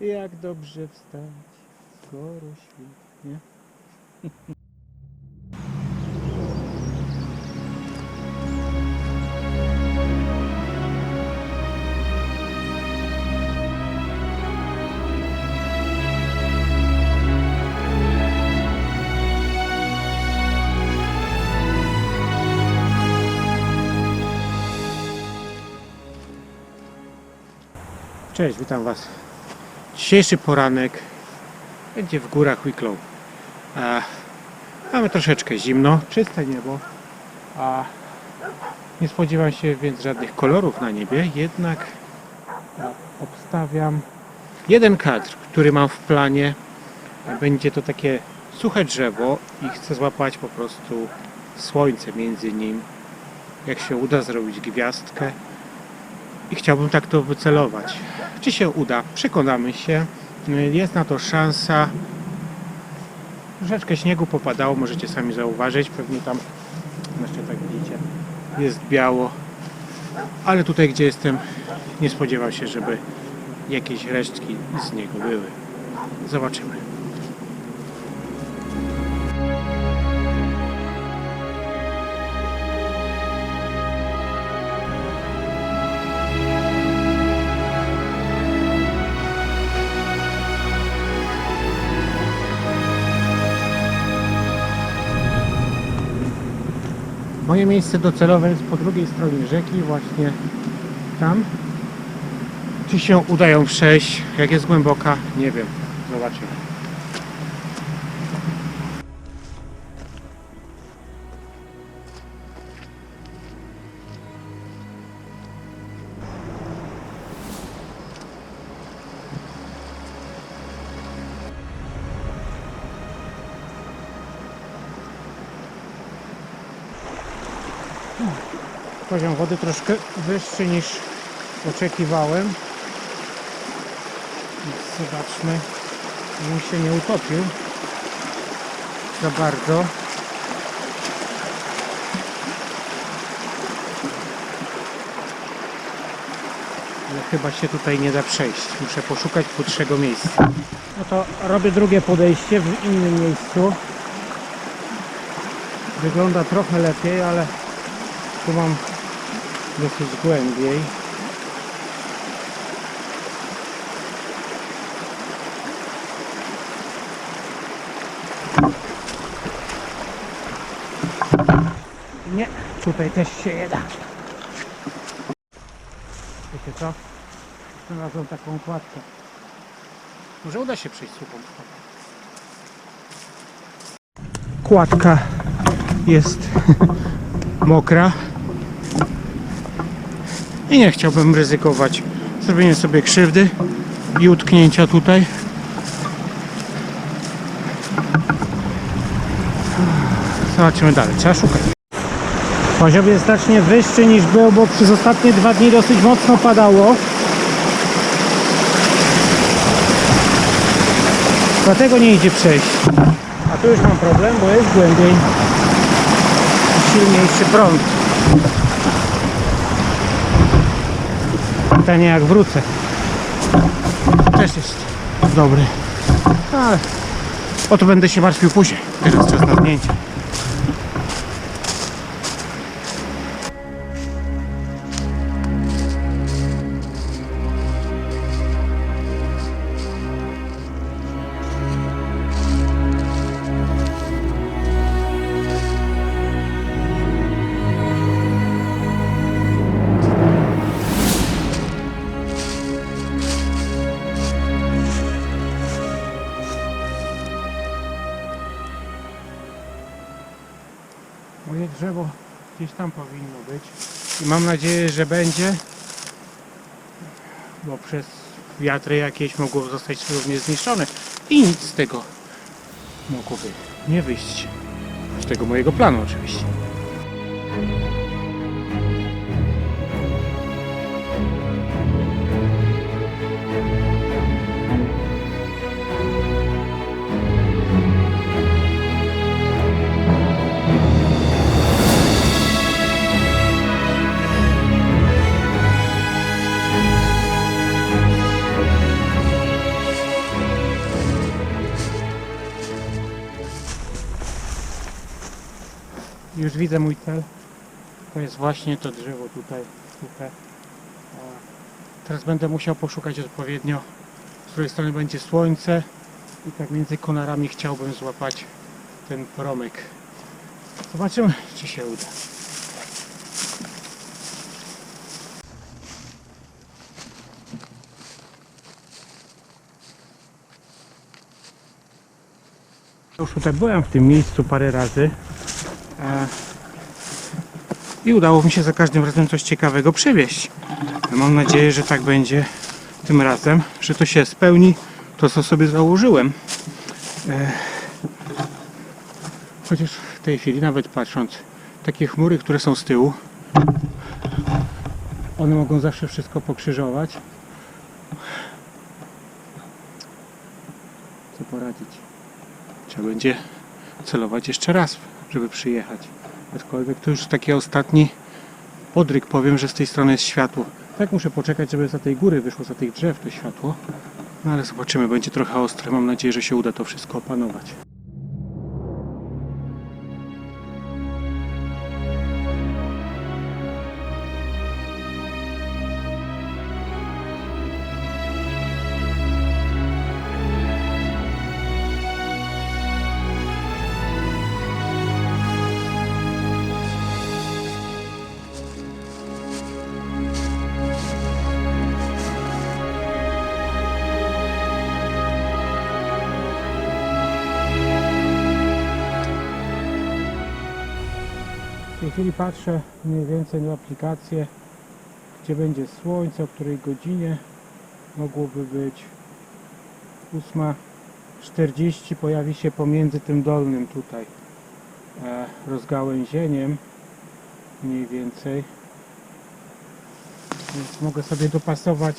Jak dobrze wstać, skoro świt, nie? Cześć, witam Was. Dzisiejszy poranek będzie w górach Wicklow. E, mamy troszeczkę zimno, czyste niebo. A nie spodziewam się więc żadnych kolorów na niebie, jednak obstawiam jeden kadr, który mam w planie. Będzie to takie suche drzewo i chcę złapać po prostu słońce między nim. Jak się uda zrobić gwiazdkę i chciałbym tak to wycelować. Czy się uda? Przekonamy się. Jest na to szansa. Troszeczkę śniegu popadało, możecie sami zauważyć. Pewnie tam, jeszcze tak widzicie, jest biało. Ale tutaj, gdzie jestem, nie spodziewam się, żeby jakieś resztki z niego były. Zobaczymy. Moje miejsce docelowe jest po drugiej stronie rzeki, właśnie tam. Czy się uda ją przejść? Jak jest głęboka? Nie wiem. Zobaczymy. Poziom wody troszkę wyższy niż oczekiwałem. Zobaczmy, żebym się nie utopił za bardzo. Ale chyba się tutaj nie da przejść. Muszę poszukać płytszego miejsca. No to robię drugie podejście w innym miejscu. Wygląda trochę lepiej, ale tu mam dosyć głębiej. Nie, tutaj też się je da. Wiecie co? Znalazłem taką kładkę. Może uda się przejść stopą. Kładka jest mokra i nie chciałbym ryzykować zrobienia sobie krzywdy i utknięcia tutaj. Zobaczymy dalej, trzeba szukać. Poziom jest znacznie wyższy niż był, bo przez ostatnie dwa dni dosyć mocno padało. Dlatego nie idzie przejść. A tu już mam problem, bo jest głębiej. Silniejszy prąd. Pytanie jak wrócę. Też jest dobry. Ale o to będę się martwił później. Teraz czas na zdjęcie. Moje drzewo gdzieś tam powinno być i mam nadzieję, że będzie, bo przez wiatry jakieś mogło zostać również zniszczone i nic z tego mogłoby nie wyjść. Z tego mojego planu oczywiście. Już widzę mój cel. To jest właśnie to drzewo tutaj, suche. Teraz będę musiał poszukać odpowiednio, z której strony będzie słońce i tak między konarami chciałbym złapać ten promyk. Zobaczymy, czy się uda. Już tutaj byłem w tym miejscu parę razy i udało mi się za każdym razem coś ciekawego przywieźć. Mam nadzieję, że tak będzie tym razem, że to się spełni to, co sobie założyłem. E, chociaż w tej chwili, nawet patrząc, takie chmury, które są z tyłu, one mogą zawsze wszystko pokrzyżować. Co poradzić? Trzeba będzie celować jeszcze raz, żeby przyjechać. Aczkolwiek to już taki ostatni podryk powiem, że z tej strony jest światło. Tak muszę poczekać, żeby za tej góry wyszło, za tych drzew to światło. No ale zobaczymy, będzie trochę ostre. Mam nadzieję, że się uda to wszystko opanować. Tej chwili patrzę mniej więcej na aplikację, gdzie będzie słońce, o której godzinie mogłoby być 8.40 pojawi się pomiędzy tym dolnym tutaj e, rozgałęzieniem mniej więcej. Więc mogę sobie dopasować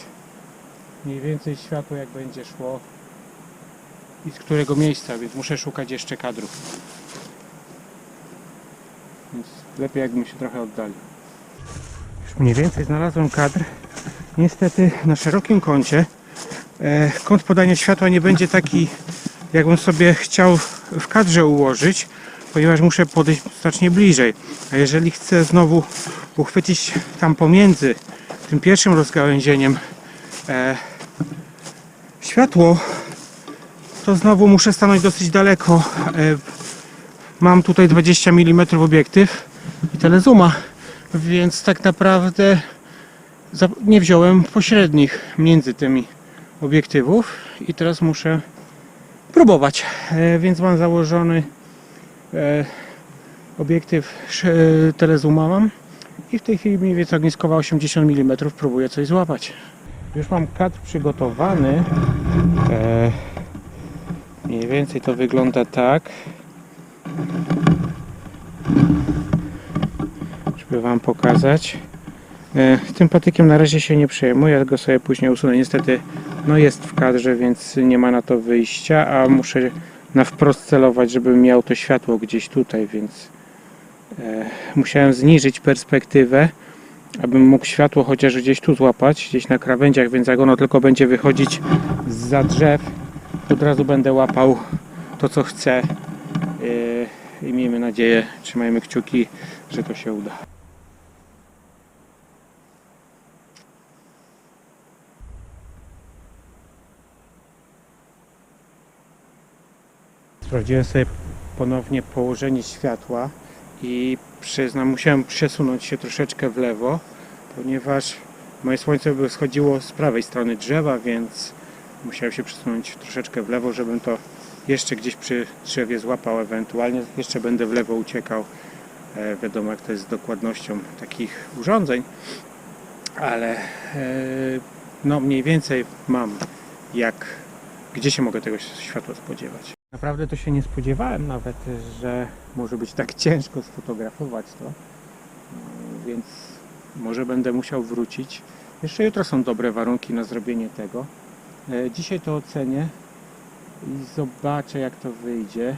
mniej więcej światło jak będzie szło i z którego miejsca, więc muszę szukać jeszcze kadrów więc lepiej jakbym się trochę oddalił. Już mniej więcej znalazłem kadr. Niestety na szerokim kącie e, kąt podania światła nie będzie taki, jakbym sobie chciał w kadrze ułożyć, ponieważ muszę podejść znacznie bliżej. A jeżeli chcę znowu uchwycić tam pomiędzy tym pierwszym rozgałęzieniem e, światło, to znowu muszę stanąć dosyć daleko. E, mam tutaj 20 mm obiektyw i telezooma, więc tak naprawdę nie wziąłem pośrednich między tymi obiektywów i teraz muszę próbować. E, więc mam założony e, obiektyw sz- telezooma mam i w tej chwili mniej więcej ogniskowa 80 mm próbuję coś złapać. Już mam kadr przygotowany. E, mniej więcej to wygląda tak. Żeby Wam pokazać. E, Tym patykiem na razie się nie przejmuję, go sobie później usunę. Niestety no jest w kadrze, więc nie ma na to wyjścia, a muszę na wprost celować, żeby miał to światło gdzieś tutaj, więc e, musiałem zniżyć perspektywę, abym mógł światło chociaż gdzieś tu złapać, gdzieś na krawędziach, więc jak ono tylko będzie wychodzić za drzew, od razu będę łapał to, co chcę. E, I miejmy nadzieję, trzymajmy kciuki, że to się uda. Sprawdziłem sobie ponownie położenie światła i przyznam, musiałem przesunąć się troszeczkę w lewo, ponieważ moje słońce by schodziło z prawej strony drzewa, więc musiałem się przesunąć troszeczkę w lewo, żebym to jeszcze gdzieś przy drzewie złapał, ewentualnie jeszcze będę w lewo uciekał. E, wiadomo, jak to jest z dokładnością takich urządzeń, ale e, no mniej więcej mam jak, gdzie się mogę tego światła spodziewać. Naprawdę to się nie spodziewałem nawet, że może być tak ciężko sfotografować to, No, więc może będę musiał wrócić. Jeszcze jutro są dobre warunki na zrobienie tego. E, Dzisiaj to ocenię i zobaczę jak to wyjdzie.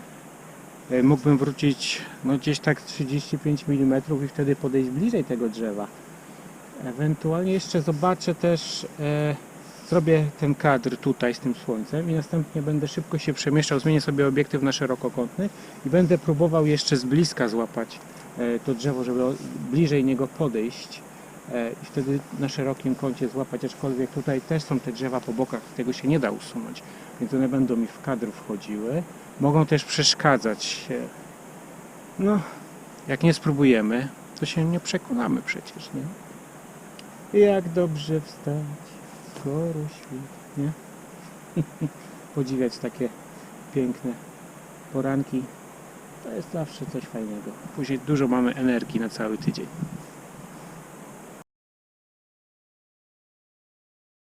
E, Mógłbym wrócić no gdzieś tak 35 mm i wtedy podejść bliżej tego drzewa. Ewentualnie jeszcze zobaczę też, e, zrobię ten kadr tutaj z tym słońcem i następnie będę szybko się przemieszczał, zmienię sobie obiektyw na szerokokątny i będę próbował jeszcze z bliska złapać e, to drzewo, żeby bliżej niego podejść e, i wtedy na szerokim kącie złapać, aczkolwiek tutaj też są te drzewa po bokach, tego się nie da usunąć, więc one będą mi w kadr wchodziły. Mogą też przeszkadzać. No, jak nie spróbujemy, to się nie przekonamy przecież, nie? Jak dobrze wstać, skoro nie? Podziwiać takie piękne poranki. To jest zawsze coś fajnego. Później dużo mamy energii na cały tydzień.